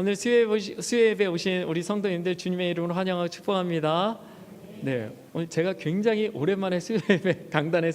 오늘 수요예배 오신 우리 성도님들 주님의 이름으로 환영하고 축복합니다. 네, 오늘 제가 굉장히 오랜만에 수요예배 강단에.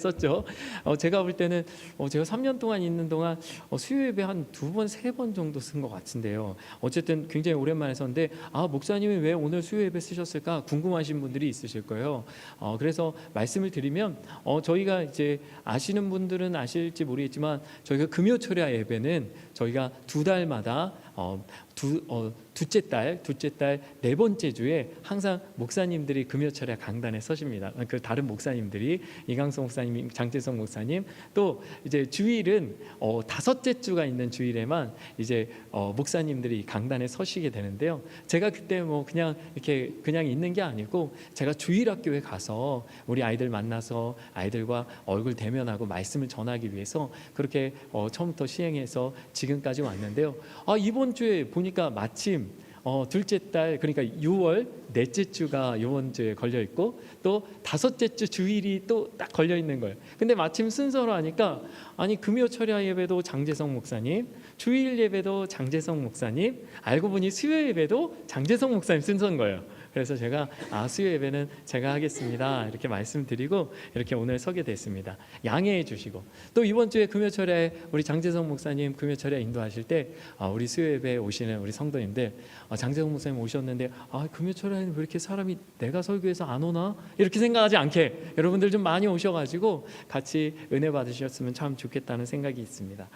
어, 제가 볼 때는 어, 제가 3년 동안 있는 동안 어, 수요예배 한 두 번, 세 번 정도 쓴 것 같은데요. 어쨌든 굉장히 오랜만에 썼는데 아 목사님이 왜 오늘 수요예배 쓰셨을까 궁금하신 분들이 있으실 거예요. 어, 그래서 말씀을 드리면 어, 저희가 이제 아시는 분들은 아실지 모르겠지만 저희가 금요철야 예배는 저희가 두 달마다 어, 두, 어, 둘째 달, 둘째 달 네 번째 주에 항상 목사님들이 금요철야 강단에 서십니다. 그 다른 목사님들이 이강성 목사님, 장재성 목사님 또 이제 주일은 어, 다섯째 주가 있는 주일에만 이제 어, 목사님들이 강단에 서시게 되는데요. 제가 그때 뭐 그냥 이렇게 그냥 있는 게 아니고 제가 주일 학교에 가서 우리 아이들 만나서 아이들과 얼굴 대면하고 말씀을 전하기 위해서 그렇게 어, 처음부터 시행해서 지금까지 왔는데요. 아 이번 주에 보니까 마침 어, 둘째 달 그러니까 6월 넷째 주가 이번 주에 걸려 있고 또 다섯째 주 주일이 또 딱 걸려 있는 거예요. 근데 마침 순서로 하니까 아니 금요 철야 예배도 장재성 목사님, 주일 예배도 장재성 목사님, 알고 보니 수요 예배도 장재성 목사님 순서인 거예요. 그래서 제가 아 수요 예배는 제가 하겠습니다 이렇게 말씀드리고 이렇게 오늘 서게 됐습니다. 양해해 주시고 또 이번 주에 금요철에 우리 장재성 목사님 금요철에 인도하실 때 아, 우리 수요 예배 오시는 우리 성도님들 아, 장재성 목사님 오셨는데 아 금요철에는 왜 이렇게 사람이 내가 설교해서 안 오나 이렇게 생각하지 않게 여러분들 좀 많이 오셔가지고 같이 은혜 받으셨으면 참 좋겠다는 생각이 있습니다.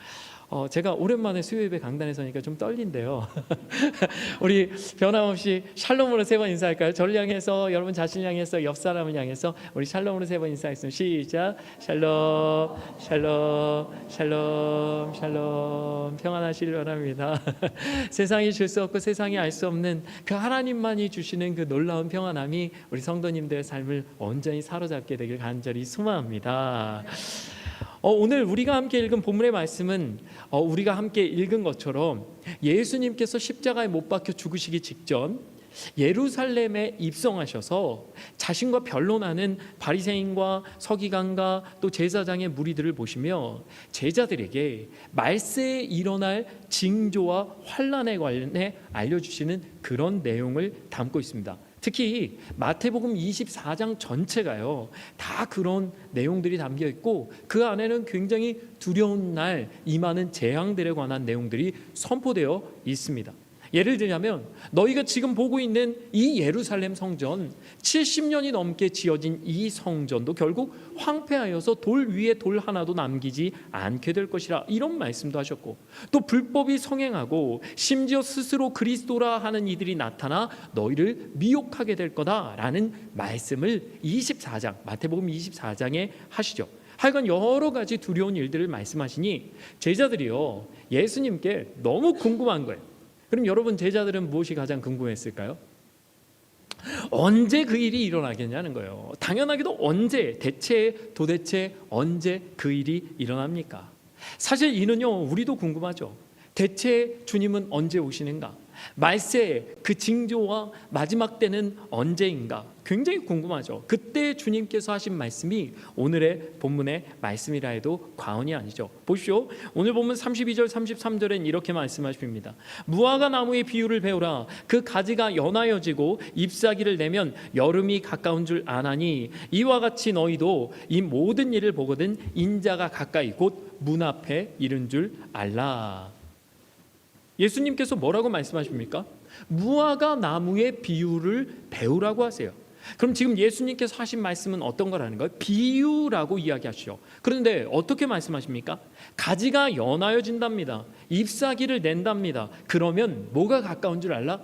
어, 제가 오랜만에 수요예배 강단에 서니까 좀 떨린데요. 우리 변함없이 샬롬으로 세 번 인사할까요? 저를 향해서 여러분 자신을 향해서 옆 사람을 향해서 우리 샬롬으로 세 번 인사했습니다. 시작. 샬롬, 샬롬, 샬롬, 샬롬. 평안하시길 바랍니다. 세상이 줄 수 없고 세상이 알 수 없는 그 하나님만이 주시는 그 놀라운 평안함이 우리 성도님들의 삶을 온전히 사로잡게 되길 간절히 소망합니다. 어, 오늘 우리가 함께 읽은 본문의 말씀은 어, 우리가 함께 읽은 것처럼 예수님께서 십자가에 못 박혀 죽으시기 직전 예루살렘에 입성하셔서 자신과 변론하는 바리새인과 서기관과 또 제사장의 무리들을 보시며 제자들에게 말세에 일어날 징조와 환란에 관련해 알려주시는 그런 내용을 담고 있습니다. 특히 마태복음 24장 전체가요 다 그런 내용들이 담겨 있고 그 안에는 굉장히 두려운 날 임하는 재앙들에 관한 내용들이 선포되어 있습니다. 예를 들자면 너희가 지금 보고 있는 이 예루살렘 성전 70년이 넘게 지어진 이 성전도 결국 황폐하여서 돌 위에 돌 하나도 남기지 않게 될 것이라 이런 말씀도 하셨고 또 불법이 성행하고 심지어 스스로 그리스도라 하는 이들이 나타나 너희를 미혹하게 될 거다라는 말씀을 24장 마태복음 24장에 하시죠. 하여간 여러 가지 두려운 일들을 말씀하시니 제자들이요 예수님께 너무 궁금한 거예요. 그럼 여러분 제자들은 무엇이 가장 궁금했을까요? 언제 그 일이 일어나겠냐는 거예요. 당연하게도 언제 대체 도대체 언제 그 일이 일어납니까? 사실 이는요 우리도 궁금하죠. 대체 주님은 언제 오시는가? 말세 그 징조와 마지막 때는 언제인가? 굉장히 궁금하죠. 그때 주님께서 하신 말씀이 오늘의 본문의 말씀이라 해도 과언이 아니죠. 보십시오. 오늘 본문 32절 33절엔 이렇게 말씀하십니다. 무화과 나무의 비유를 배우라. 그 가지가 연하여지고 잎사귀를 내면 여름이 가까운 줄 아나니 이와 같이 너희도 이 모든 일을 보거든 인자가 가까이 곧 문 앞에 이른 줄 알라. 예수님께서 뭐라고 말씀하십니까? 무화과 나무의 비유를 배우라고 하세요. 그럼 지금 예수님께서 하신 말씀은 어떤 거라는 거예요? 비유라고 이야기하시죠. 그런데 어떻게 말씀하십니까? 가지가 연하여진답니다. 잎사귀를 낸답니다. 그러면 뭐가 가까운 줄 알라?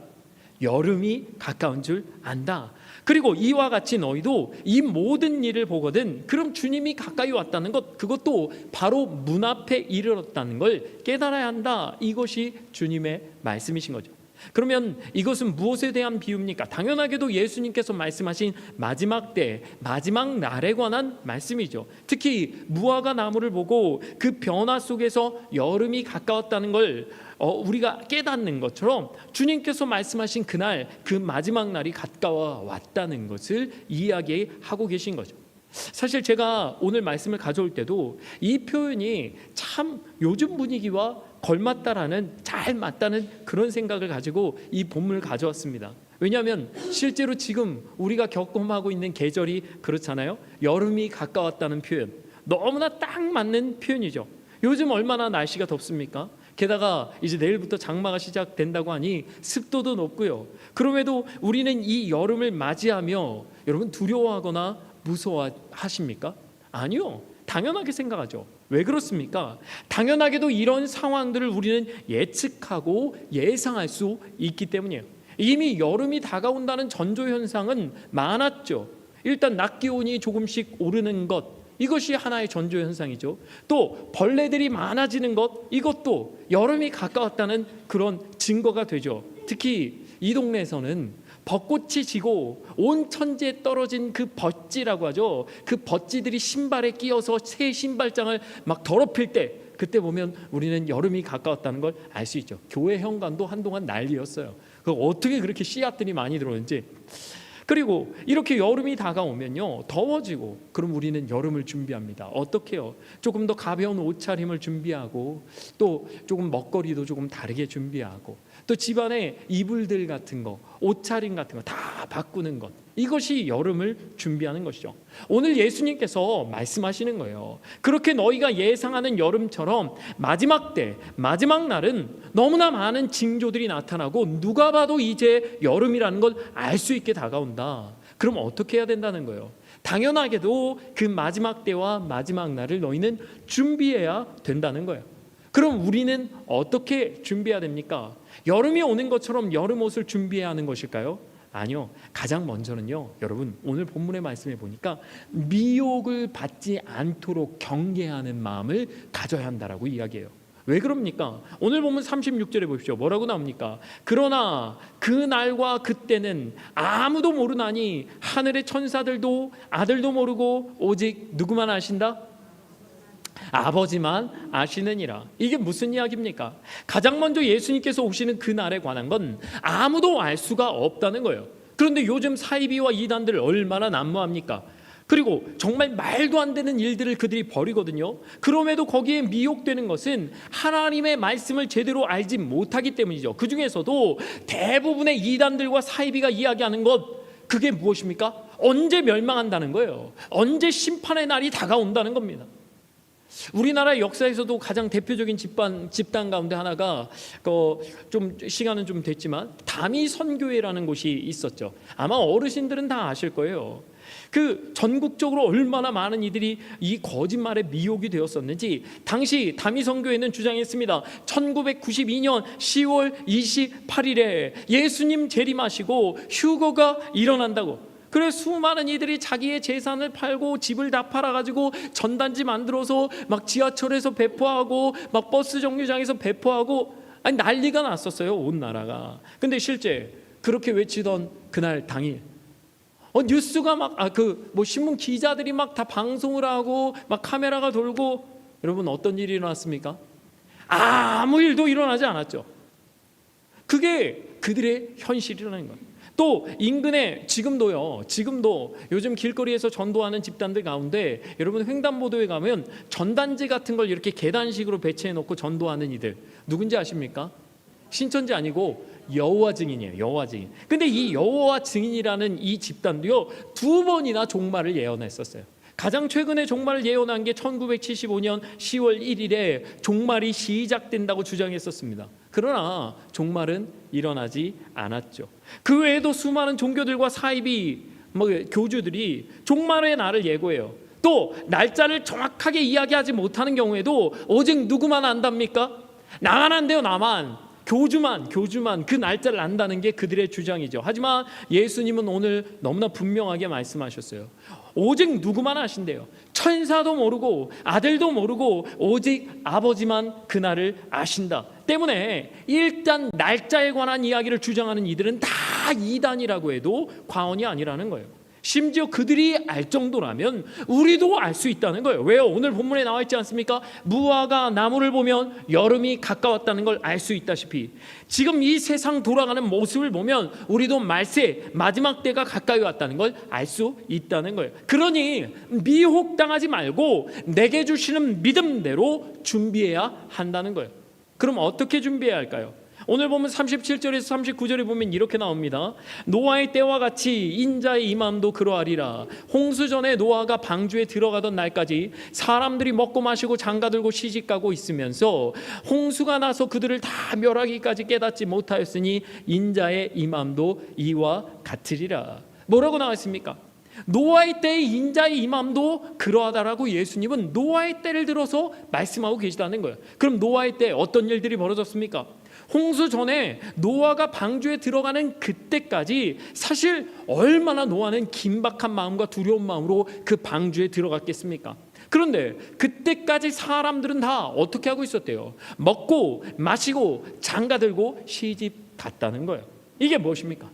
여름이 가까운 줄 안다. 그리고 이와 같이 너희도 이 모든 일을 보거든 그럼 주님이 가까이 왔다는 것 그것도 바로 문 앞에 이르렀다는 걸 깨달아야 한다. 이것이 주님의 말씀이신 거죠. 그러면 이것은 무엇에 대한 비유입니까? 당연하게도 예수님께서 말씀하신 마지막 때, 마지막 날에 관한 말씀이죠. 특히 무화과 나무를 보고 그 변화 속에서 여름이 가까웠다는 걸 어, 우리가 깨닫는 것처럼 주님께서 말씀하신 그날, 그 마지막 날이 가까워 왔다는 것을 이야기하고 계신 거죠. 사실 제가 오늘 말씀을 가져올 때도 이 표현이 참 요즘 분위기와 걸맞다라는 잘 맞다는 그런 생각을 가지고 이 본문을 가져왔습니다. 왜냐하면 실제로 지금 우리가 겪음하고 있는 계절이 그렇잖아요. 여름이 가까웠다는 표현 너무나 딱 맞는 표현이죠. 요즘 얼마나 날씨가 덥습니까? 게다가 이제 내일부터 장마가 시작된다고 하니 습도도 높고요. 그럼에도 우리는 이 여름을 맞이하며 여러분 두려워하거나 무서워하십니까? 아니요. 당연하게 생각하죠. 왜 그렇습니까? 당연하게도 이런 상황들을 우리는 예측하고 예상할 수 있기 때문이에요. 이미 여름이 다가온다는 전조 현상은 많았죠. 일단 낮 기온이 조금씩 오르는 것 이것이 하나의 전조 현상이죠. 또 벌레들이 많아지는 것 이것도 여름이 가까웠다는 그런 증거가 되죠. 특히 이 동네에서는 벚꽃이 지고 온 천지에 떨어진 그 벗지라고 하죠. 그 벗지들이 신발에 끼어서 새 신발장을 막 더럽힐 때 그때 보면 우리는 여름이 가까웠다는 걸 알 수 있죠. 교회 현관도 한동안 난리였어요. 그 어떻게 그렇게 씨앗들이 많이 들어오는지. 그리고 이렇게 여름이 다가오면요 더워지고 그럼 우리는 여름을 준비합니다. 어떻게요? 조금 더 가벼운 옷차림을 준비하고 또 조금 먹거리도 조금 다르게 준비하고 또 집안에 이불들 같은 거, 옷차림 같은 거 다 바꾸는 것 이것이 여름을 준비하는 것이죠. 오늘 예수님께서 말씀하시는 거예요. 그렇게 너희가 예상하는 여름처럼 마지막 때, 마지막 날은 너무나 많은 징조들이 나타나고 누가 봐도 이제 여름이라는 걸 알 수 있게 다가온다. 그럼 어떻게 해야 된다는 거예요? 당연하게도 그 마지막 때와 마지막 날을 너희는 준비해야 된다는 거예요. 그럼 우리는 어떻게 준비해야 됩니까? 여름이 오는 것처럼 여름 옷을 준비해야 하는 것일까요? 아니요. 가장 먼저는요. 여러분, 오늘 본문의 말씀에 보니까 미혹을 받지 않도록 경계하는 마음을 가져야 한다라고 이야기해요. 왜 그럽니까? 오늘 보면 36절에 보십시오. 뭐라고 나옵니까? 그러나 그 날과 그때는 아무도 모르나니 하늘의 천사들도 아들도 모르고 오직 누구만 아신다? 아버지만 아시느니라. 이게 무슨 이야기입니까? 가장 먼저 예수님께서 오시는 그 날에 관한 건 아무도 알 수가 없다는 거예요. 그런데 요즘 사이비와 이단들 얼마나 난무합니까? 그리고 정말 말도 안 되는 일들을 그들이 벌이거든요. 그럼에도 거기에 미혹되는 것은 하나님의 말씀을 제대로 알지 못하기 때문이죠. 그 중에서도 대부분의 이단들과 사이비가 이야기하는 것 그게 무엇입니까? 언제 멸망한다는 거예요. 언제 심판의 날이 다가온다는 겁니다. 우리나라 역사에서도 가장 대표적인 집단 집단 가운데 하나가 그좀 시간은 좀 됐지만 다미 선교회라는 곳이 있었죠. 아마 어르신들은 다 아실 거예요. 그 전국적으로 얼마나 많은 이들이 이 거짓말에 미혹이 되었었는지 당시 다미 선교회는 주장했습니다. 1992년 10월 28일에 예수님 재림하시고 휴거가 일어난다고. 그래 수많은 이들이 자기의 재산을 팔고 집을 다 팔아가지고 전단지 만들어서 막 지하철에서 배포하고 막 버스 정류장에서 배포하고 아니 난리가 났었어요 온 나라가. 근데 실제 그렇게 외치던 그날 당일 어 뉴스가 막 아 그 뭐 신문 기자들이 막 다 방송을 하고 막 카메라가 돌고 여러분 어떤 일이 일어났습니까? 아무 일도 일어나지 않았죠. 그게 그들의 현실이라는 거예요. 또 인근에 지금도요. 지금도 요즘 길거리에서 전도하는 집단들 가운데 여러분 횡단보도에 가면 전단지 같은 걸 이렇게 계단식으로 배치해 놓고 전도하는 이들 누군지 아십니까? 신천지 아니고 여호와 증인이에요. 여호와 증인. 근데 이 여호와 증인이라는 이 집단도요. 두 번이나 종말을 예언했었어요. 가장 최근에 종말을 예언한 게 1975년 10월 1일에 종말이 시작된다고 주장했었습니다. 그러나 종말은 일어나지 않았죠. 그 외에도 수많은 종교들과 사이비 뭐 교주들이 종말의 날을 예고해요. 또 날짜를 정확하게 이야기하지 못하는 경우에도 오직 누구만 안답니까? 나만 안돼요, 나만. 교주만 교주만 그 날짜를 안다는 게 그들의 주장이죠. 하지만 예수님은 오늘 너무나 분명하게 말씀하셨어요. 오직 누구만 아신대요. 천사도 모르고 아들도 모르고 오직 아버지만 그날을 아신다. 때문에 일단 날짜에 관한 이야기를 주장하는 이들은 다 이단이라고 해도 과언이 아니라는 거예요. 심지어 그들이 알 정도라면 우리도 알 수 있다는 거예요. 왜요? 오늘 본문에 나와 있지 않습니까? 무화과 나무를 보면 여름이 가까웠다는 걸 알 수 있다시피 지금 이 세상 돌아가는 모습을 보면 우리도 말세 마지막 때가 가까이 왔다는 걸 알 수 있다는 거예요. 그러니 미혹당하지 말고 내게 주시는 믿음대로 준비해야 한다는 거예요. 그럼 어떻게 준비해야 할까요? 오늘 보면 37절에서 39절에 보면 이렇게 나옵니다. 노아의 때와 같이 인자의 임함도 그러하리라. 홍수 전에 노아가 방주에 들어가던 날까지 사람들이 먹고 마시고 장가 들고 시집 가고 있으면서 홍수가 나서 그들을 다 멸하기까지 깨닫지 못하였으니 인자의 임함도 이와 같으리라. 뭐라고 나왔습니까? 노아의 때의 인자의 임함도 그러하다라고 예수님은 노아의 때를 들어서 말씀하고 계시다는 거예요. 그럼 노아의 때 어떤 일들이 벌어졌습니까? 홍수 전에 노아가 방주에 들어가는 그때까지 사실 얼마나 노아는 긴박한 마음과 두려운 마음으로 그 방주에 들어갔겠습니까? 그런데 그때까지 사람들은 다 어떻게 하고 있었대요? 먹고 마시고 장가 들고 시집 갔다는 거예요. 이게 무엇입니까?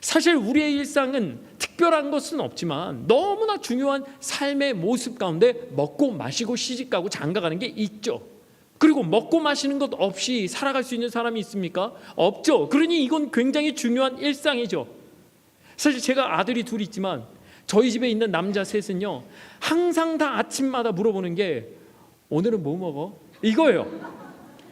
사실 우리의 일상은 특별한 것은 없지만 너무나 중요한 삶의 모습 가운데 먹고 마시고 시집 가고 장가 가는 게 있죠. 그리고 먹고 마시는 것 없이 살아갈 수 있는 사람이 있습니까? 없죠. 그러니 이건 굉장히 중요한 일상이죠. 사실 제가 아들이 둘 있지만 저희 집에 있는 남자 셋은요 항상 다 아침마다 물어보는 게 오늘은 뭐 먹어? 이거예요.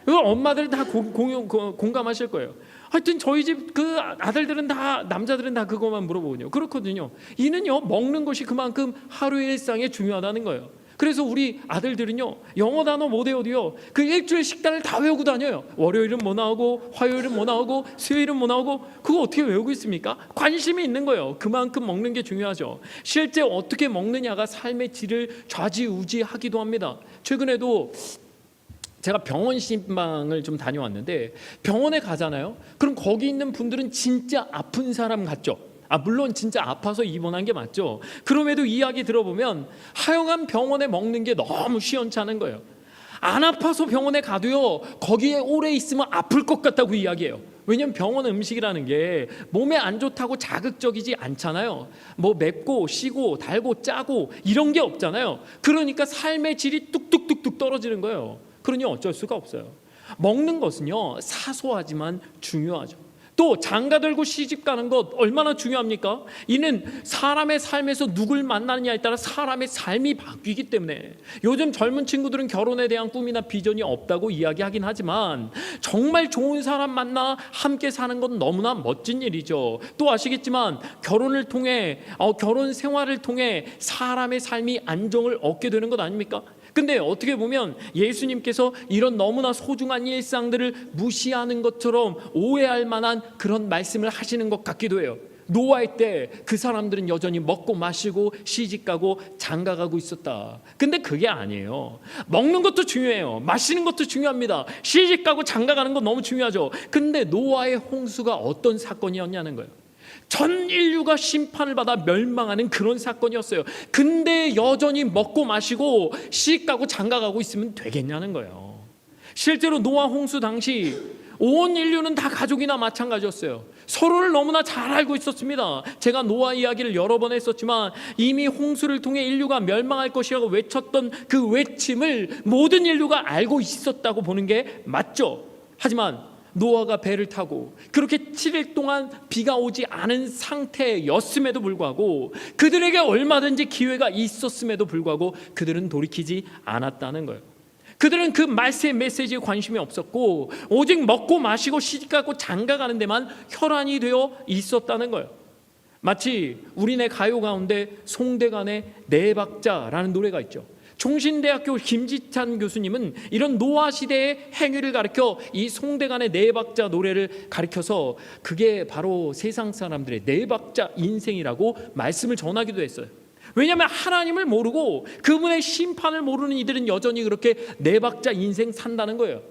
이거 엄마들 다 공, 공, 공- 공감하실 거예요. 하여튼 저희 집 그 아들들은 다 남자들은 다 그것만 물어보거든요. 그렇거든요. 이는요 먹는 것이 그만큼 하루의 일상에 중요하다는 거예요. 그래서 우리 아들들은요 영어 단어 못 외워도요 그 일주일 식단을 다 외우고 다녀요. 월요일은 뭐 나오고 화요일은 뭐 나오고 수요일은 뭐 나오고 그거 어떻게 외우고 있습니까? 관심이 있는 거예요. 그만큼 먹는 게 중요하죠. 실제 어떻게 먹느냐가 삶의 질을 좌지우지하기도 합니다. 최근에도 제가 병원 신방을 좀 다녀왔는데 병원에 가잖아요. 그럼 거기 있는 분들은 진짜 아픈 사람 같죠. 아 물론 진짜 아파서 입원한 게 맞죠. 그럼에도 이야기 들어보면 하여간 병원에 먹는 게 너무 시원찮은 거예요. 안 아파서 병원에 가도요 거기에 오래 있으면 아플 것 같다고 이야기해요. 왜냐면 병원 음식이라는 게 몸에 안 좋다고 자극적이지 않잖아요. 뭐 맵고 시고 달고 짜고 이런 게 없잖아요. 그러니까 삶의 질이 뚝뚝뚝뚝 떨어지는 거예요. 그러니 어쩔 수가 없어요. 먹는 것은요 사소하지만 중요하죠. 또 장가 들고 시집 가는 것 얼마나 중요합니까? 이는 사람의 삶에서 누굴 만나느냐에 따라 사람의 삶이 바뀌기 때문에 요즘 젊은 친구들은 결혼에 대한 꿈이나 비전이 없다고 이야기하긴 하지만 정말 좋은 사람 만나 함께 사는 건 너무나 멋진 일이죠. 또 아시겠지만 결혼을 통해 어, 결혼 생활을 통해 사람의 삶이 안정을 얻게 되는 것 아닙니까? 근데 어떻게 보면 예수님께서 이런 너무나 소중한 일상들을 무시하는 것처럼 오해할 만한 그런 말씀을 하시는 것 같기도 해요. 노아의 때 그 사람들은 여전히 먹고 마시고 시집 가고 장가 가고 있었다. 근데 그게 아니에요. 먹는 것도 중요해요. 마시는 것도 중요합니다. 시집 가고 장가 가는 건 너무 중요하죠. 근데 노아의 홍수가 어떤 사건이었냐는 거예요. 전 인류가 심판을 받아 멸망하는 그런 사건이었어요. 근데 여전히 먹고 마시고 시집 가고 장가 가고 있으면 되겠냐는 거예요. 실제로 노아 홍수 당시 온 인류는 다 가족이나 마찬가지였어요. 서로를 너무나 잘 알고 있었습니다. 제가 노아 이야기를 여러 번 했었지만 이미 홍수를 통해 인류가 멸망할 것이라고 외쳤던 그 외침을 모든 인류가 알고 있었다고 보는 게 맞죠. 하지만 노아가 배를 타고 그렇게 7일 동안 비가 오지 않은 상태였음에도 불구하고 그들에게 얼마든지 기회가 있었음에도 불구하고 그들은 돌이키지 않았다는 거예요. 그들은 그 말세의 메시지에 관심이 없었고 오직 먹고 마시고 시집가고 장가가는 데만 혈안이 되어 있었다는 거예요. 마치 우리네 가요 가운데 송대관의 네 박자라는 노래가 있죠. 종신대학교 김지찬 교수님은 이런 노아 시대의 행위를 가르쳐 이 송대관의 네 박자 노래를 가르쳐서 그게 바로 세상 사람들의 네 박자 인생이라고 말씀을 전하기도 했어요. 왜냐하면 하나님을 모르고 그분의 심판을 모르는 이들은 여전히 그렇게 네 박자 인생 산다는 거예요.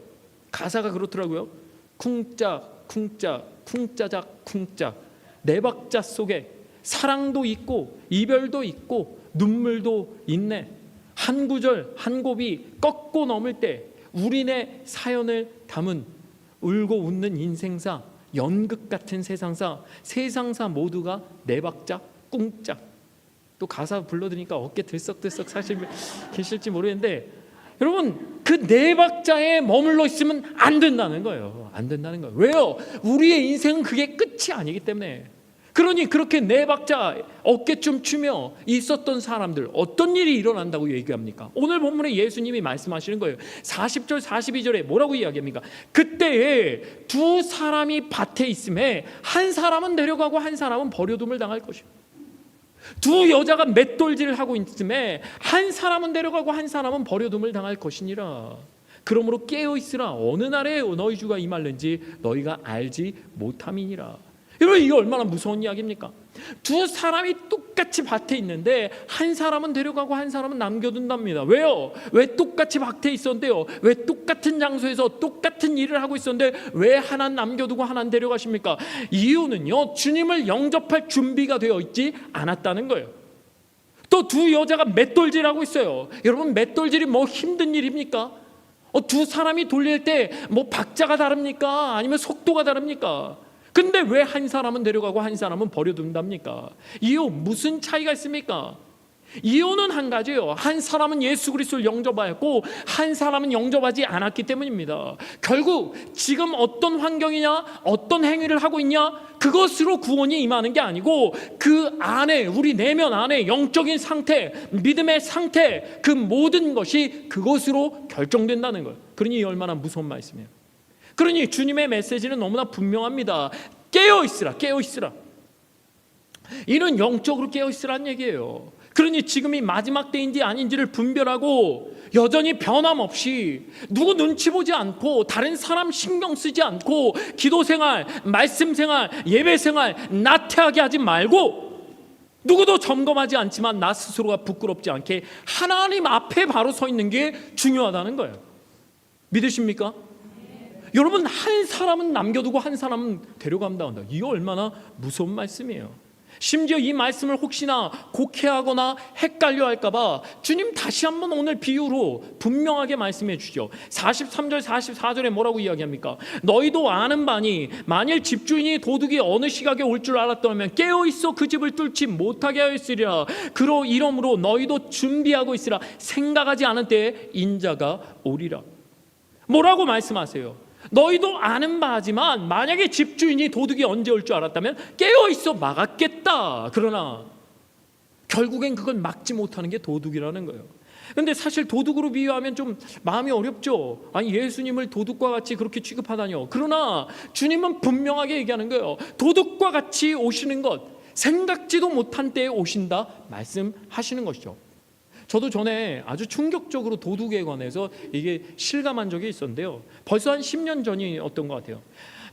가사가 그렇더라고요. 쿵짝 쿵짝 쿵짜작 쿵짝 네 박자 속에 사랑도 있고 이별도 있고 눈물도 있네. 한 구절 한 곱이 꺾고 넘을 때 우리네 사연을 담은 울고 웃는 인생사 연극 같은 세상사 세상사 모두가 네 박자 꿍짝 또 가사 불러드니까 어깨 들썩들썩 사실 계실지 모르겠는데 여러분 그 네 박자에 머물러 있으면 안 된다는 거예요. 안 된다는 거예요. 왜요? 우리의 인생은 그게 끝이 아니기 때문에 그러니 그렇게 네 박자 어깨춤 추며 있었던 사람들 어떤 일이 일어난다고 얘기합니까? 오늘 본문에 예수님이 말씀하시는 거예요. 40절 42절에 뭐라고 이야기합니까? 그때에 두 사람이 밭에 있음에 한 사람은 내려가고 한 사람은 버려둠을 당할 것이요. 두 여자가 맷돌질을 하고 있음에 한 사람은 내려가고 한 사람은 버려둠을 당할 것이니라. 그러므로 깨어 있으라 어느 날에 너희 주가 임할는지 너희가 알지 못함이니라. 여러분 이게 얼마나 무서운 이야기입니까? 두 사람이 똑같이 밭에 있는데 한 사람은 데려가고 한 사람은 남겨둔답니다. 왜요? 왜 똑같이 밭에 있었는데요? 왜 똑같은 장소에서 똑같은 일을 하고 있었는데 왜 하나 남겨두고 하나 데려가십니까? 이유는요 주님을 영접할 준비가 되어 있지 않았다는 거예요. 또 두 여자가 맷돌질하고 있어요. 여러분 맷돌질이 뭐 힘든 일입니까? 어, 두 사람이 돌릴 때 뭐 박자가 다릅니까? 아니면 속도가 다릅니까? 근데 왜 한 사람은 데려가고 한 사람은 버려둔답니까? 이유 무슨 차이가 있습니까? 이유는 한 가지예요. 한 사람은 예수 그리스도를 영접하였고 한 사람은 영접하지 않았기 때문입니다. 결국 지금 어떤 환경이냐, 어떤 행위를 하고 있냐, 그것으로 구원이 임하는 게 아니고 그 안에 우리 내면 안에 영적인 상태, 믿음의 상태, 그 모든 것이 그것으로 결정된다는 거예요. 그러니 얼마나 무서운 말씀이에요. 그러니 주님의 메시지는 너무나 분명합니다. 깨어 있으라, 깨어 있으라. 이는 영적으로 깨어 있으라는 얘기예요. 그러니 지금이 마지막 때인지 아닌지를 분별하고 여전히 변함없이 누구 눈치 보지 않고 다른 사람 신경 쓰지 않고 기도 생활, 말씀 생활, 예배 생활 나태하게 하지 말고 누구도 점검하지 않지만 나 스스로가 부끄럽지 않게 하나님 앞에 바로 서 있는 게 중요하다는 거예요. 믿으십니까? 여러분 한 사람은 남겨두고 한 사람은 데려간다 한다. 이거 얼마나 무서운 말씀이에요. 심지어 이 말씀을 혹시나 곡해하거나 헷갈려 할까봐 주님 다시 한번 오늘 비유로 분명하게 말씀해 주죠. 43절 44절에 뭐라고 이야기합니까? 너희도 아는 바니 만일 집주인이 도둑이 어느 시각에 올 줄 알았더라면 깨어 있어 그 집을 뚫지 못하게 하였으리라. 그러 이러므로 너희도 준비하고 있으라. 생각하지 않은 때에 인자가 오리라. 뭐라고 말씀하세요? 너희도 아는 바지만 만약에 집주인이 도둑이 언제 올 줄 알았다면 깨어 있어 막았겠다. 그러나 결국엔 그걸 막지 못하는 게 도둑이라는 거예요. 근데 사실 도둑으로 비유하면 좀 마음이 어렵죠. 아니 예수님을 도둑과 같이 그렇게 취급하다니요. 그러나 주님은 분명하게 얘기하는 거예요. 도둑과 같이 오시는 것 생각지도 못한 때에 오신다 말씀하시는 것이죠. 저도 전에 아주 충격적으로 도둑에 관해서 이게 실감한 적이 있었는데요. 벌써 한 10년 전이었던 것 같아요.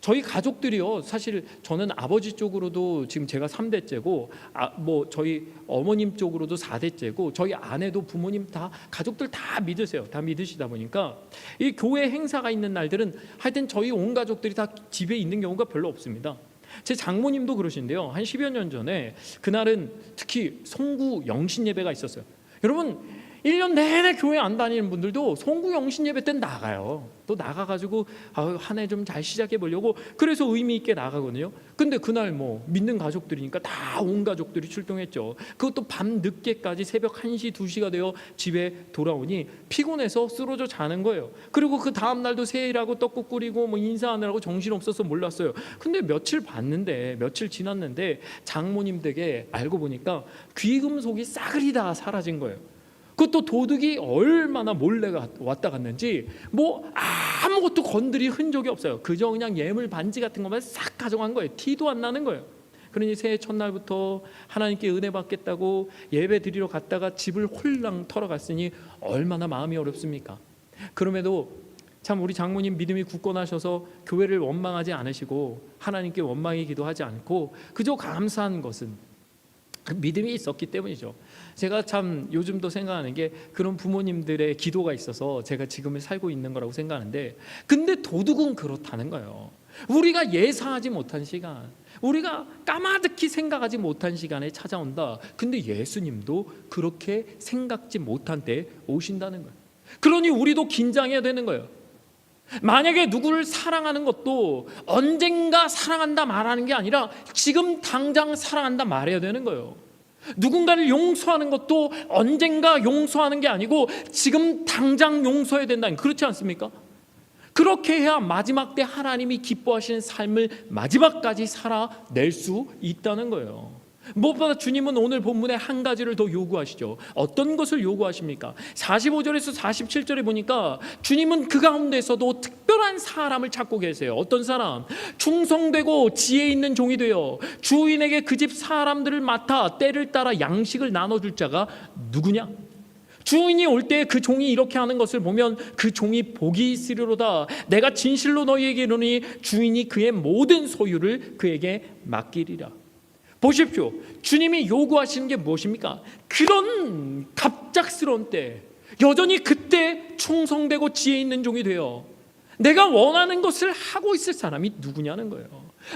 저희 가족들이요. 사실 저는 아버지 쪽으로도 지금 제가 3대째고 아, 뭐 저희 어머님 쪽으로도 4대째고 저희 아내도 부모님 다 가족들 다 믿으세요. 다 믿으시다 보니까 이 교회 행사가 있는 날들은 하여튼 저희 온 가족들이 다 집에 있는 경우가 별로 없습니다. 제 장모님도 그러신데요. 한 10여 년 전에 그날은 특히 송구 영신 예배가 있었어요. 여러분 1년 내내 교회 안 다니는 분들도 송구 영신 예배 때 나가요. 또 나가 가지고 한해 좀 잘 시작해 보려고 그래서 의미 있게 나가거든요. 근데 그날 뭐 믿는 가족들이니까 다 온 가족들이 출동했죠. 그것도 밤 늦게까지 새벽 1시 2시가 되어 집에 돌아오니 피곤해서 쓰러져 자는 거예요. 그리고 그 다음 날도 세일하고 떡국 끓이고 뭐 인사하느라고 정신 없어서 몰랐어요. 근데 며칠 봤는데 며칠 지났는데 장모님 댁에 알고 보니까 귀금속이 싸그리 다 사라진 거예요. 그것도 도둑이 얼마나 몰래 왔다 갔는지 뭐 아무것도 건드릴 흔적이 없어요. 그저 그냥 예물 반지 같은 것만 싹 가져간 거예요. 티도 안 나는 거예요. 그러니 새해 첫날부터 하나님께 은혜 받겠다고 예배 드리러 갔다가 집을 홀랑 털어갔으니 얼마나 마음이 어렵습니까? 그럼에도 참 우리 장모님 믿음이 굳건하셔서 교회를 원망하지 않으시고 하나님께 원망의 기도하지 않고 그저 감사한 것은 그 믿음이 있었기 때문이죠. 제가 참 요즘도 생각하는 게 그런 부모님들의 기도가 있어서 제가 지금을 살고 있는 거라고 생각하는데 근데 도둑은 그렇다는 거예요. 우리가 예상하지 못한 시간, 우리가 까마득히 생각하지 못한 시간에 찾아온다. 근데 예수님도 그렇게 생각지 못한 때 오신다는 거예요. 그러니 우리도 긴장해야 되는 거예요. 만약에 누구를 사랑하는 것도 언젠가 사랑한다 말하는 게 아니라 지금 당장 사랑한다 말해야 되는 거예요. 누군가를 용서하는 것도 언젠가 용서하는 게 아니고 지금 당장 용서해야 된다. 그렇지 않습니까? 그렇게 해야 마지막 때 하나님이 기뻐하시는 삶을 마지막까지 살아낼 수 있다는 거예요. 무엇보다 주님은 오늘 본문에 한 가지를 더 요구하시죠. 어떤 것을 요구하십니까? 45절에서 47절에 보니까 주님은 그 가운데서도 특별한 사람을 찾고 계세요. 어떤 사람? 충성되고 지혜 있는 종이 되어 주인에게 그 집 사람들을 맡아 때를 따라 양식을 나눠줄 자가 누구냐? 주인이 올 때 그 종이 이렇게 하는 것을 보면 그 종이 복이 있으리로다. 내가 진실로 너희에게 이르니 주인이 그의 모든 소유를 그에게 맡기리라. 보십시오. 주님이 요구하시는 게 무엇입니까? 그런 갑작스러운 때, 여전히 그때 충성되고 지혜 있는 종이 되어 내가 원하는 것을 하고 있을 사람이 누구냐는 거예요.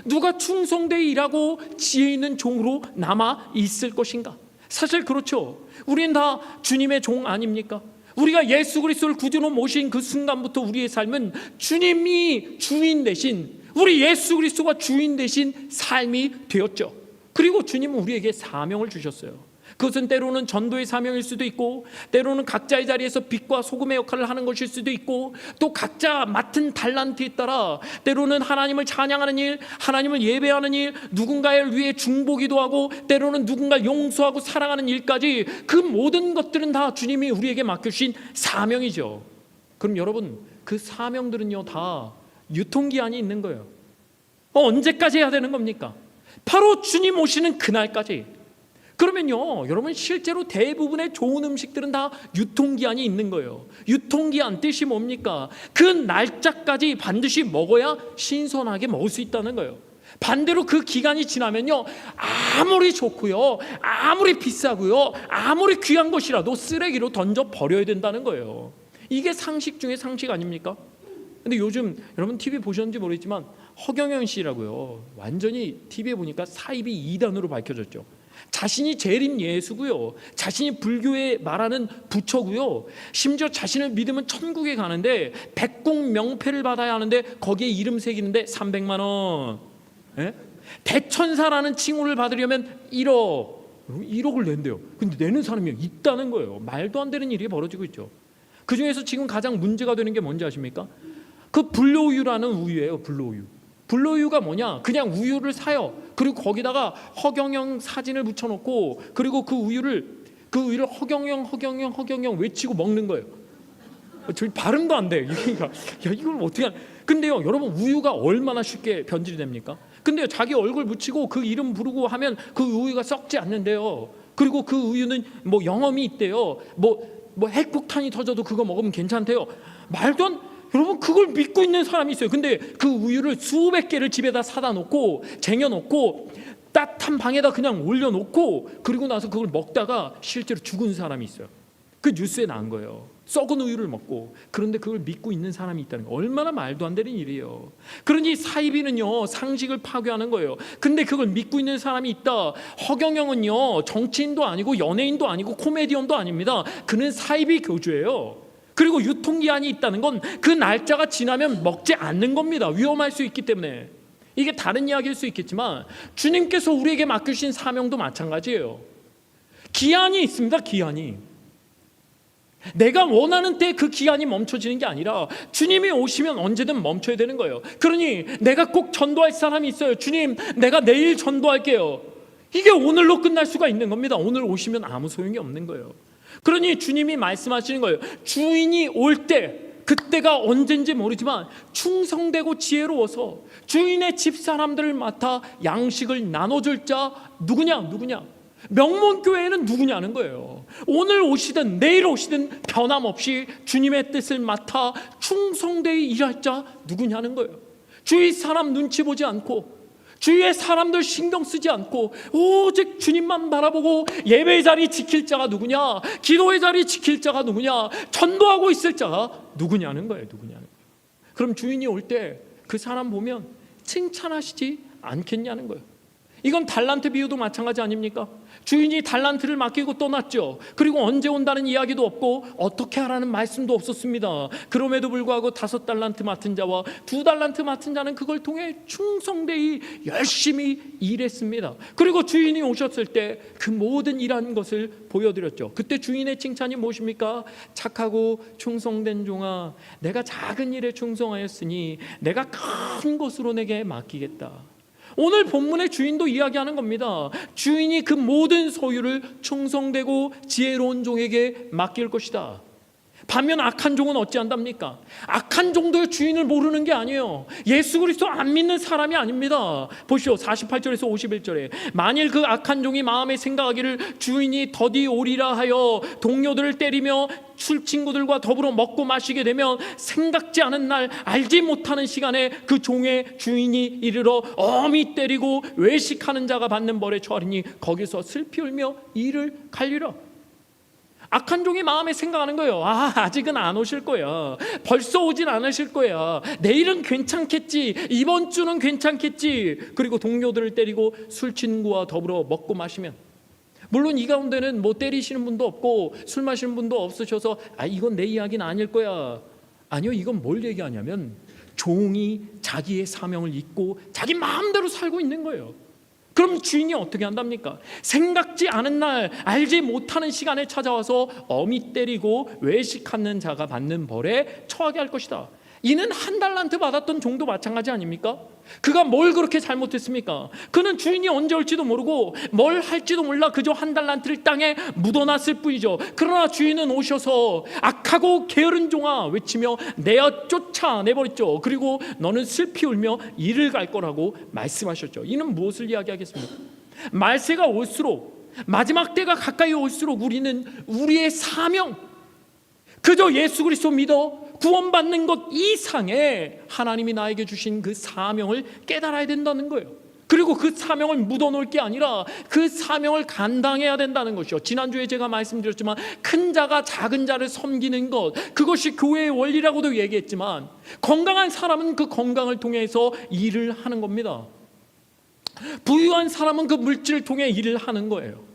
누가 충성되어 일하고 지혜 있는 종으로 남아 있을 것인가? 사실 그렇죠. 우린 다 주님의 종 아닙니까? 우리가 예수 그리스도를 구주로 모신 그 순간부터 우리의 삶은 주님이 주인 대신 우리 예수 그리스도가 주인 대신 삶이 되었죠. 그리고 주님은 우리에게 사명을 주셨어요. 그것은 때로는 전도의 사명일 수도 있고, 때로는 각자의 자리에서 빛과 소금의 역할을 하는 것일 수도 있고, 또 각자 맡은 달란트에 따라 때로는 하나님을 찬양하는 일, 하나님을 예배하는 일, 누군가를 위해 중보기도 하고, 때로는 누군가 용서하고 사랑하는 일까지 그 모든 것들은 다 주님이 우리에게 맡겨주신 사명이죠. 그럼 여러분, 그 사명들은요, 다 유통기한이 있는 거예요. 어, 언제까지 해야 되는 겁니까? 바로 주님 오시는 그날까지. 그러면요, 여러분 실제로 대부분의 좋은 음식들은 다 유통기한이 있는 거예요. 유통기한 뜻이 뭡니까? 그 날짜까지 반드시 먹어야 신선하게 먹을 수 있다는 거예요. 반대로 그 기간이 지나면요, 아무리 좋고요, 아무리 비싸고요, 아무리 귀한 것이라도 쓰레기로 던져 버려야 된다는 거예요. 이게 상식 중에 상식 아닙니까? 근데 요즘 여러분 TV 보셨는지 모르겠지만 허경영 씨라고요. 완전히 TV에 보니까 사입이 이단으로 밝혀졌죠. 자신이 재림 예수고요. 자신이 불교에 말하는 부처고요. 심지어 자신을 믿으면 천국에 가는데 백공 명패를 받아야 하는데 거기에 이름 새기는데 300만 원. 예? 대천사라는 칭호를 받으려면 1억. 1억을 낸대요. 근데 내는 사람이 있다는 거예요. 말도 안 되는 일이 벌어지고 있죠. 그 중에서 지금 가장 문제가 되는 게 뭔지 아십니까? 그 불로우유라는 우유예요. 불로우유. 불로우유가 뭐냐? 그냥 우유를 사요. 그리고 거기다가 허경영 사진을 붙여놓고 그리고 그 우유를 그 우유를 허경영 허경영 허경영 외치고 먹는 거예요. 저희 발음도 안 돼. 그러니까 야 이걸 어떻게? 하... 근데요, 여러분 우유가 얼마나 쉽게 변질이 됩니까? 근데요, 자기 얼굴 붙이고 그 이름 부르고 하면 그 우유가 썩지 않는데요. 그리고 그 우유는 뭐 영험이 있대요. 뭐뭐 핵폭탄이 터져도 그거 먹으면 괜찮대요. 말도 안 여러분 그걸 믿고 있는 사람이 있어요. 근데 그 우유를 수백 개를 집에다 사다 놓고 쟁여 놓고 따뜻한 방에다 그냥 올려 놓고 그리고 나서 그걸 먹다가 실제로 죽은 사람이 있어요. 그 뉴스에 나온 거예요. 썩은 우유를 먹고 그런데 그걸 믿고 있는 사람이 있다는 거 얼마나 말도 안 되는 일이에요. 그러니 사이비는요 상식을 파괴하는 거예요. 근데 그걸 믿고 있는 사람이 있다. 허경영은요 정치인도 아니고 연예인도 아니고 코미디언도 아닙니다. 그는 사이비 교주예요. 그리고 유통기한이 있다는 건 그 날짜가 지나면 먹지 않는 겁니다. 위험할 수 있기 때문에. 이게 다른 이야기일 수 있겠지만 주님께서 우리에게 맡기신 사명도 마찬가지예요. 기한이 있습니다. 기한이. 내가 원하는 때 그 기한이 멈춰지는 게 아니라 주님이 오시면 언제든 멈춰야 되는 거예요. 그러니 내가 꼭 전도할 사람이 있어요. 주님, 내가 내일 전도할게요. 이게 오늘로 끝날 수가 있는 겁니다. 오늘 오시면 아무 소용이 없는 거예요. 그러니 주님이 말씀하시는 거예요. 주인이 올 때, 그때가 언젠지 모르지만 충성되고 지혜로워서 주인의 집 사람들을 맡아 양식을 나눠줄 자 누구냐? 누구냐? 명문교회는 누구냐는 거예요. 오늘 오시든 내일 오시든 변함없이 주님의 뜻을 맡아 충성되어 일할 자 누구냐는 거예요. 주위 사람 눈치 보지 않고 주위의 사람들 신경 쓰지 않고 오직 주님만 바라보고 예배의 자리 지킬 자가 누구냐? 기도의 자리 지킬 자가 누구냐? 전도하고 있을 자가 누구냐는 거예요. 누구냐는 거예요. 그럼 주인이 올 때 그 사람 보면 칭찬하시지 않겠냐는 거예요. 이건 달란트 비유도 마찬가지 아닙니까? 주인이 달란트를 맡기고 떠났죠. 그리고 언제 온다는 이야기도 없고 어떻게 하라는 말씀도 없었습니다. 그럼에도 불구하고 다섯 달란트 맡은 자와 두 달란트 맡은 자는 그걸 통해 충성되이 열심히 일했습니다. 그리고 주인이 오셨을 때 그 모든 일한 것을 보여드렸죠. 그때 주인의 칭찬이 무엇입니까? 착하고 충성된 종아, 내가 작은 일에 충성하였으니 내가 큰 것으로 내게 맡기겠다. 오늘 본문의 주인도 이야기하는 겁니다. 주인이 그 모든 소유를 충성되고 지혜로운 종에게 맡길 것이다. 반면 악한 종은 어찌한답니까? 악한 종도 주인을 모르는 게 아니에요. 예수 그리스도 안 믿는 사람이 아닙니다. 보시오. 48절에서 51절에 만일 그 악한 종이 마음에 생각하기를 주인이 더디 오리라 하여 동료들을 때리며 술 친구들과 더불어 먹고 마시게 되면 생각지 않은 날 알지 못하는 시간에 그 종의 주인이 이르러 엄히 때리고 외식하는 자가 받는 벌에 처하리니 거기서 슬피 울며 이를 갈리라. 악한 종이 마음에 생각하는 거예요. 아, 아직은 안 오실 거야. 벌써 오진 않으실 거야. 내일은 괜찮겠지. 이번 주는 괜찮겠지. 그리고 동료들을 때리고 술 친구와 더불어 먹고 마시면 물론 이 가운데는 뭐 때리시는 분도 없고 술 마시는 분도 없으셔서 아, 이건 내 이야기는 아닐 거야. 아니요, 이건 뭘 얘기하냐면 종이 자기의 사명을 잊고 자기 마음대로 살고 있는 거예요. 그럼 주인이 어떻게 한답니까? 생각지 않은 날, 알지 못하는 시간에 찾아와서 어미 때리고 외식하는 자가 받는 벌에 처하게 할 것이다. 이는 한 달란트 받았던 종도 마찬가지 아닙니까? 그가 뭘 그렇게 잘못했습니까? 그는 주인이 언제 올지도 모르고 뭘 할지도 몰라 그저 한 달란트를 땅에 묻어놨을 뿐이죠. 그러나 주인은 오셔서 악하고 게으른 종아 외치며 내어 쫓아내버렸죠. 그리고 너는 슬피 울며 이를 갈 거라고 말씀하셨죠. 이는 무엇을 이야기하겠습니까? 말세가 올수록 마지막 때가 가까이 올수록 우리는 우리의 사명 그저 예수 그리스도 믿어 구원받는 것 이상의 하나님이 나에게 주신 그 사명을 깨달아야 된다는 거예요. 그리고 그 사명을 묻어놓을 게 아니라 그 사명을 감당해야 된다는 것이요. 지난주에 제가 말씀드렸지만 큰 자가 작은 자를 섬기는 것 그것이 교회의 원리라고도 얘기했지만 건강한 사람은 그 건강을 통해서 일을 하는 겁니다. 부유한 사람은 그 물질을 통해 일을 하는 거예요.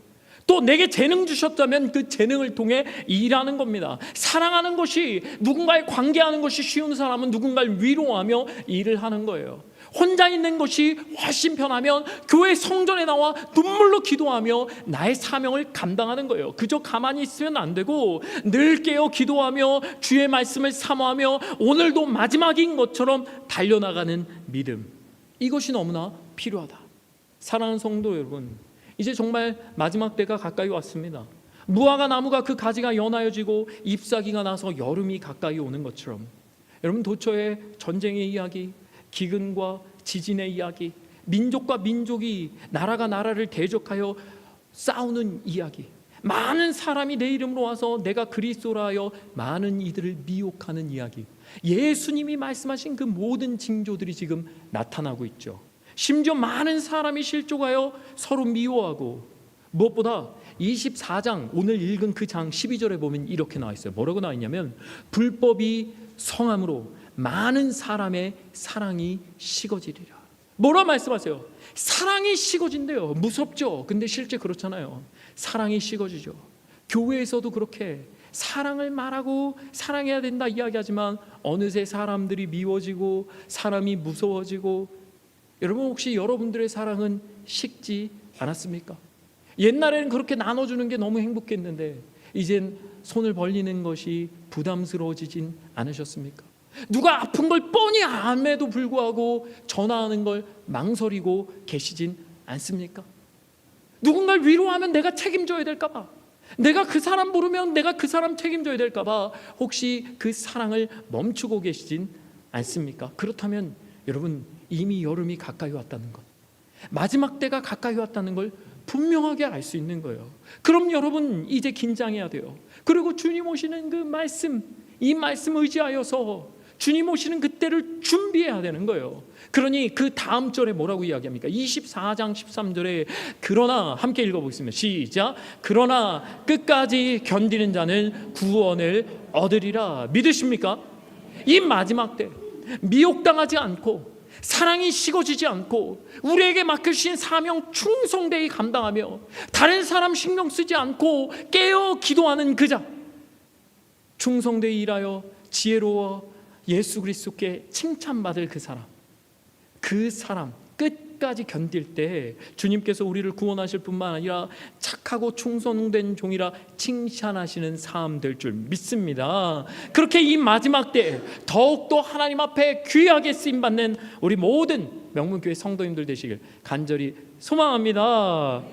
또 내게 재능 주셨다면 그 재능을 통해 일하는 겁니다. 사랑하는 것이 누군가에 관계하는 것이 쉬운 사람은 누군가를 위로하며 일을 하는 거예요. 혼자 있는 것이 훨씬 편하면 교회 성전에 나와 눈물로 기도하며 나의 사명을 감당하는 거예요. 그저 가만히 있으면 안 되고 늘 깨어 기도하며 주의 말씀을 사모하며 오늘도 마지막인 것처럼 달려나가는 믿음. 이것이 너무나 필요하다. 사랑하는 성도 여러분, 이제 정말 마지막 때가 가까이 왔습니다. 무화과 나무가 그 가지가 연하여지고 잎사귀가 나서 여름이 가까이 오는 것처럼 여러분 도처의 전쟁의 이야기, 기근과 지진의 이야기, 민족과 민족이 나라가 나라를 대적하여 싸우는 이야기. 많은 사람이 내 이름으로 와서 내가 그리스도라 하여 많은 이들을 미혹하는 이야기. 예수님이 말씀하신 그 모든 징조들이 지금 나타나고 있죠. 심지어 많은 사람이 실족하여 서로 미워하고 무엇보다 24장 오늘 읽은 그 장 12절에 보면 이렇게 나와 있어요. 뭐라고 나와 있냐면 불법이 성함으로 많은 사람의 사랑이 식어지리라. 뭐라 말씀하세요? 사랑이 식어진대요. 무섭죠. 근데 실제 그렇잖아요. 사랑이 식어지죠. 교회에서도 그렇게 사랑을 말하고 사랑해야 된다 이야기하지만 어느새 사람들이 미워지고 사람이 무서워지고 여러분 혹시 여러분들의 사랑은 식지 않았습니까? 옛날에는 그렇게 나눠주는 게 너무 행복했는데 이젠 손을 벌리는 것이 부담스러워지진 않으셨습니까? 누가 아픈 걸 뻔히 암에도 불구하고 전화하는 걸 망설이고 계시진 않습니까? 누군가를 위로하면 내가 책임져야 될까봐 내가 그 사람 부르면 내가 그 사람 책임져야 될까봐 혹시 그 사랑을 멈추고 계시진 않습니까? 그렇다면 여러분 이미 여름이 가까이 왔다는 것 마지막 때가 가까이 왔다는 걸 분명하게 알 수 있는 거예요. 그럼 여러분 이제 긴장해야 돼요. 그리고 주님 오시는 그 말씀, 이 말씀 의지하여서 주님 오시는 그때를 준비해야 되는 거예요. 그러니 그 다음 절에 뭐라고 이야기합니까? 24장 13절에 그러나 함께 읽어보겠습니다. 시작. 그러나 끝까지 견디는 자는 구원을 얻으리라. 믿으십니까? 이 마지막 때 미혹당하지 않고 사랑이 식어지지 않고 우리에게 맡겨주신 사명 충성되게 감당하며 다른 사람 신경 쓰지 않고 깨어 기도하는 그자. 충성되게 일하여 지혜로워 예수 그리스도께 칭찬받을 그 사람. 그 사람 끝까지 견딜 때 주님께서 우리를 구원하실 뿐만 아니라 착하고 충성된 종이라 칭찬하시는 삶 될 줄 믿습니다. 그렇게 이 마지막 때 더욱더 하나님 앞에 귀하게 쓰임 받는 우리 모든 명문교회 성도님들 되시길 간절히 소망합니다.